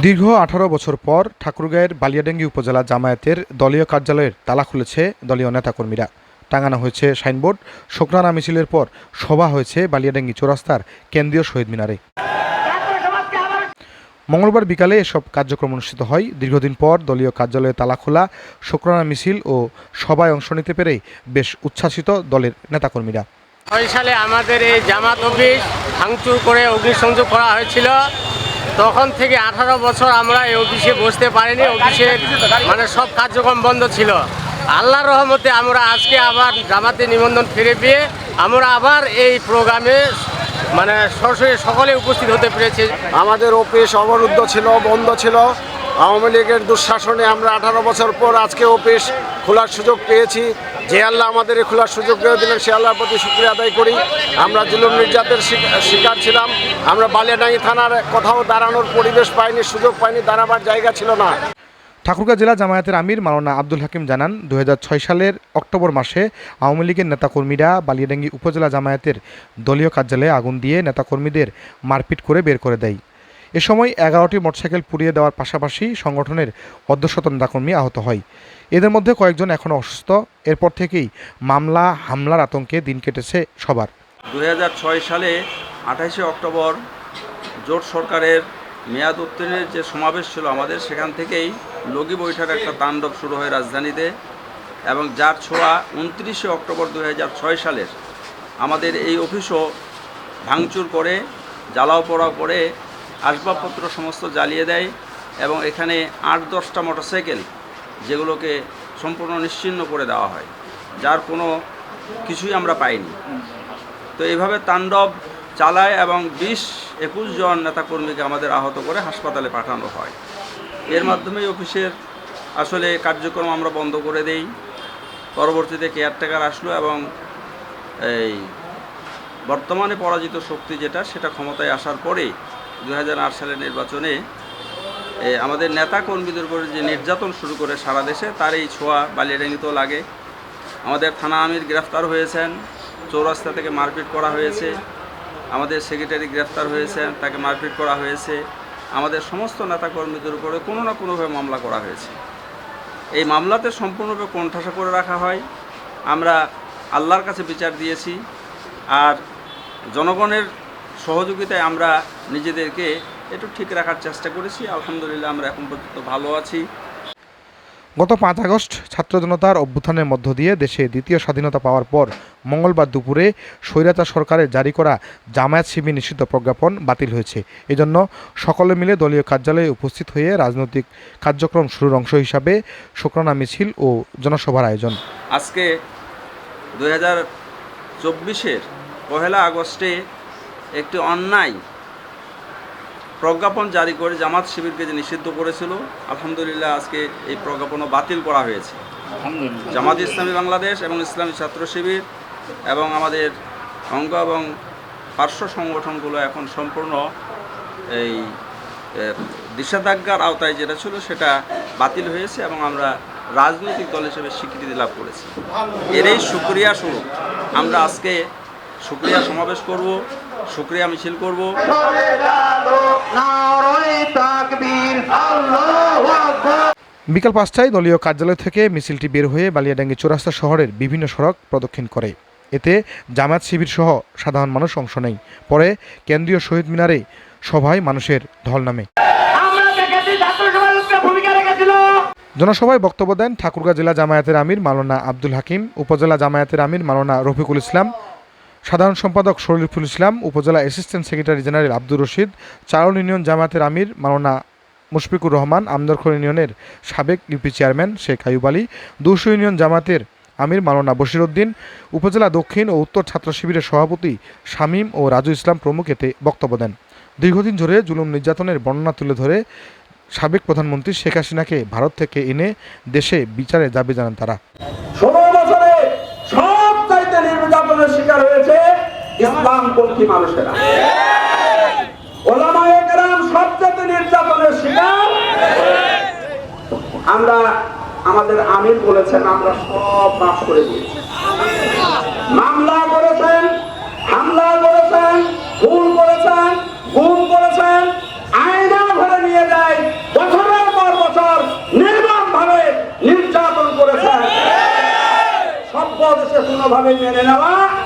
দীর্ঘ আঠারো বছর পর ঠাকুরগাঁয়ের বালিয়াডাঙ্গি উপজেলা জামায়াতের দলীয় কার্যালয়ের তালা খুলেছে দলীয় নেতাকর্মীরা। টাঙানো হয়েছে সাইনবোর্ড, শোকরানা মিছিলের পর সভা হয়েছে বালিয়াডাঙ্গি চৌরাস্তার কেন্দ্রীয় শহীদ মিনারে। মঙ্গলবার বিকালে এসব কার্যক্রম অনুষ্ঠিত হয়। দীর্ঘদিন পর দলীয় কার্যালয়ে তালা খোলা, শোকরানা মিছিল ও সভায় অংশ নিতে পেরে বেশ উচ্ছ্বাসিত দলের নেতাকর্মীরা। ছয় সালে আমাদের এই জামাত অফিস ভাঙচুর করে অগ্নিসংযোগ করা হয়েছিল। তখন থেকে আঠারো বছর আমরা এই অফিসে বসতে পারিনি অফিসের মানে সব কার্যক্রম বন্ধ ছিল। আল্লাহ রহমতে আমরা আজকে আবার জামাতে নিবন্ধন ফিরে পেয়ে আমরা আবার এই প্রোগ্রামে মানে সরাসরি সকলে উপস্থিত হতে পেরেছি। আমাদের অফিস অবরুদ্ধ ছিল, বন্ধ ছিল। আওয়ামী লীগের দুঃশাসনে আমরা আঠারো বছর পর আজকে অফিস খোলার সুযোগ পেয়েছি। যে আল্লাহ আমাদের খোলার সুযোগ করে দিলেন, সে আল্লাহর প্রতি শুক্রিয়া আদায় করি। আমরা জুলুম নির্যাতের শিকার ছিলাম। আমরা বালিয়াডাঙ্গি থানার কোথাও দাঁড়ানোর পরিবেশ পাইনি, সুযোগ পাইনি, দাঁড়াবার জায়গা ছিল না। ঠাকুরগাঁ জেলা জামায়াতের আমির মাওলানা আব্দুল হাকিম জানান, দুই হাজার ছয় সালের অক্টোবর মাসে আওয়ামী লীগের নেতাকর্মীরা বালিয়াডাঙ্গি উপজেলা জামায়াতের দলীয় কার্যালয়ে আগুন দিয়ে নেতাকর্মীদের মারপিট করে বের করে দেয়। এ সময় এগারোটি মোটরসাইকেল পুড়িয়ে দেওয়ার পাশাপাশি সংগঠনের অর্ধশত নেতাকর্মী আহত হয়। এদের মধ্যে কয়েকজন এখনও অসুস্থ। এরপর থেকেই মামলা, হামলার আতঙ্কে দিন কেটেছে সবার। দু হাজার ছয় সালে আঠাশে অক্টোবর জোট সরকারের মেয়াদ উত্তীর্ণের যে সমাবেশ ছিল আমাদের, সেখান থেকেই লগি বৈঠার একটা তাণ্ডব শুরু হয় রাজধানীতে এবং যার ছোঁয়া উনত্রিশে অক্টোবর দু হাজার ছয় সালের। আমাদের এই অফিসও ভাঙচুর করে, জ্বালাও পোড়াও করে আসবাবপত্র সমস্ত জ্বালিয়ে দেয় এবং এখানে আট দশটা মোটরসাইকেল যেগুলোকে সম্পূর্ণ নিশ্চিহ্ন করে দেওয়া হয়। যার কোনো কিছুই আমরা পাইনি। তো এইভাবে তাণ্ডব চালায় এবং বিশ একুশ জন নেতাকর্মীকে আমাদের আহত করে হাসপাতালে পাঠানো হয়। এর মাধ্যমেই অফিসের আসলে কার্যক্রম আমরা বন্ধ করে দেই। পরবর্তীতে কেয়ারটেকার আসলো এবং এই বর্তমানে পরাজিত শক্তি যেটা, সেটা ক্ষমতায় আসার পরে দু হাজার আট সালের নির্বাচনে আমাদের নেতা কর্মীদের উপরে যে নির্যাতন শুরু করে সারা দেশে, তার এই ছোঁয়া বালিয়াডাঙ্গিতেও লাগে। আমাদের থানা আমির গ্রেফতার হয়েছেন, চৌরাস্তা থেকে মারপিট করা হয়েছে। আমাদের সেক্রেটারি গ্রেফতার হয়েছেন, তাকে মারপিট করা হয়েছে। আমাদের সমস্ত নেতাকর্মীদের উপরে কোনো না কোনোভাবে মামলা করা হয়েছে। এই মামলাতে সম্পূর্ণরূপে কোণঠাসা করে রাখা হয়। আমরা আল্লাহর কাছে বিচার দিয়েছি। আর জনগণের সহযোগিতায় আমরা নিজেদেরকে একটু ঠিক রাখার চেষ্টা করেছি। আলহামদুলিল্লাহ আমরা এখন পর্যন্ত ভালো আছি। গত পাঁচ আগস্ট ছাত্র জনতার অভ্যুত্থানের মধ্য দিয়ে দেশে দ্বিতীয় স্বাধীনতা পাওয়ার পর মঙ্গলবার দুপুরে স্বৈরাচার সরকারের জারি করা জামায়াত শিবির নিষিদ্ধ প্রজ্ঞাপন বাতিল হয়েছে। এজন্য সকলে মিলে দলীয় কার্যালয়ে উপস্থিত হয়ে রাজনৈতিক কার্যক্রম শুরুর অংশ হিসাবে শুক্রানা মিছিল ও জনসভার আয়োজন। আজকে দুই হাজার চব্বিশের পহেলা আগস্টে একটি অন্যায় প্রজ্ঞাপন জারি করে জামাত শিবিরকে যে নিষিদ্ধ করেছিল আলহামদুলিল্লাহ আজকে এই প্রজ্ঞাপনও বাতিল করা হয়েছে। জামাত ইসলামী বাংলাদেশ এবং ইসলামী ছাত্র শিবির এবং আমাদের অঙ্গ এবং পার্শ্ব সংগঠনগুলো এখন সম্পূর্ণ এই নিষেধাজ্ঞার আওতায় যেটা ছিল সেটা বাতিল হয়েছে এবং আমরা রাজনৈতিক দল হিসেবে স্বীকৃতি লাভ করেছি। এরই সুক্রিয়া স্বরূপ আমরা আজকে সুক্রিয়া সমাবেশ করব, সুক্রিয়া মিছিল করব। বিকাল পাঁচটায় দলীয় কার্যালয় থেকে মিছিলটি বের হয়ে বালিয়াডাঙ্গি চৌরাস্তা শহরের বিভিন্ন সড়ক প্রদক্ষিণ করে। এতে জামায়াত শিবির সহ সাধারণ মানুষ অংশ নেয় পরে কেন্দ্রীয় শহীদ মিনারে সভায় মানুষের ঢল নামে। জনসভায় বক্তব্য দেন ঠাকুরগাঁ জেলা জামায়াতের আমির মাওলানা আব্দুল হাকিম, উপজেলা জামায়াতের আমির মাওলানা রফিকুল ইসলাম সাধারণ সম্পাদক Shariful Islam, upazila assistant secretary general Abdur Rashid, Charan union জামাতের আমির মাওলানা মুশফিকুর রহমান আমদরখর ইউনিয়নের সাবেক ইউপি চেয়ারম্যান শেখ আয়ুব আলী, দুশো ইউনিয়ন জামাতের আমির মাওলানা বশিরউদ্দিন, উপজেলা দক্ষিণ ও উত্তর ছাত্র শিবিরের সভাপতি শামীম ও রাজু ইসলাম প্রমুখ এতে বক্তব্য দেন। দীর্ঘদিন ধরে জুলুম নির্যাতনের বর্ণনা তুলে ধরে সাবেক প্রধানমন্ত্রী শেখ হাসিনাকে ভারত থেকে এনে দেশে বিচারে দাবি জানান তারা। নির্যাতনের শিকার হয়েছে মানুষেরা। কেরাম সবচেয়ে নির্যাতনের শিকার। আমরা আমাদের আমির বলেছেন, আমরা সব মাফ করে দিয়েছি। বাংলাদেশে কোনোভাবে মেনে নেওয়া যায় না।